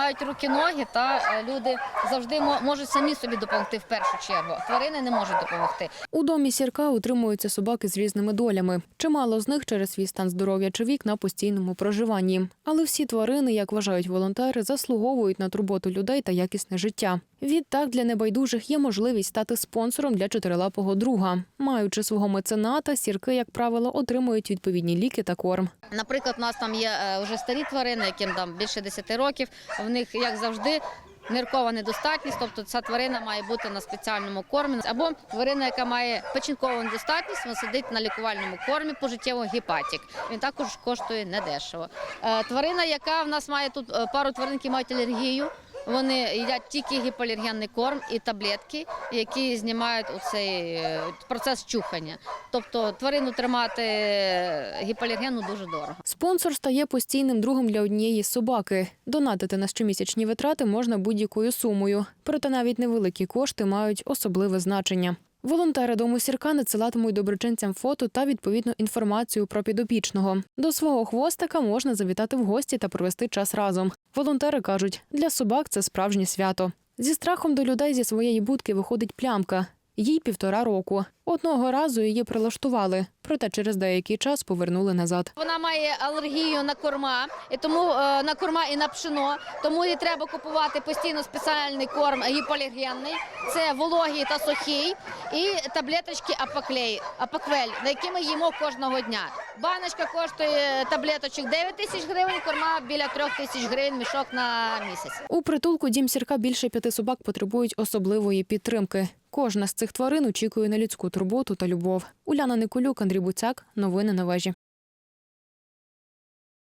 мають руки, ноги, та е, люди завжди мо- можуть самі собі допомогти в першу чергу. Тварини не можуть допомогти. У домі сірка утримуються собаки з різними долями. Чимало з них через свій стан здоров'я чи вік на постійному проживанні. Але всі тварини, як вважають волонтери, заслуговують на турботу людей та якісне життя. Відтак для небайдужих є можливість стати спонсором для чотирилапого друга. Маючи свого мецената, сірки, як правило, отримують відповідні ліки та корм. Наприклад, у нас там є е, вже старі тварини, яким там більше 10 років. В них, як завжди, ниркова недостатність, тобто ця тварина має бути на спеціальному кормі. Або тварина, яка має печінкову недостатність, вона сидить на лікувальному кормі пожиттєво гепатик. Він також коштує недешево. Е, Тварина, яка в нас має тут е, пару тварин, які мають алергію. Вони їдять тільки гіполіргенний корм і таблетки, які знімають цей е, процес чухання. Тобто тварину тримати е, дуже дорого. Спонсор стає постійним другом для однієї собаки. Донатити на щомісячні витрати можна будь-якою сумою. Проте навіть невеликі кошти мають особливе значення. Волонтери дому сірка надсилатимуть доброчинцям фото та відповідну інформацію про підопічного. До свого хвостика можна завітати в гості та провести час разом. Волонтери кажуть, для собак це справжнє свято. Зі страхом до людей зі своєї будки виходить плямка. Їй півтора року. Одного разу її прилаштували, проте через деякий час повернули назад. Вона має алергію на корма, і тому е, на корма і на пшено. Тому їй треба купувати постійно спеціальний корм гіпоалергенний. Це вологий та сухий, і таблеточки апаклей, апаквель, на які ми їмо кожного дня. Баночка коштує таблеточок 9 тисяч гривень, корма біля 3 тисяч гривень мішок на місяць. У притулку дім сірка більше п'яти собак потребують особливої підтримки. Кожна з цих тварин очікує на людську турботу та любов. Уляна Николюк, Андрій Буцяк. Новини на вежі.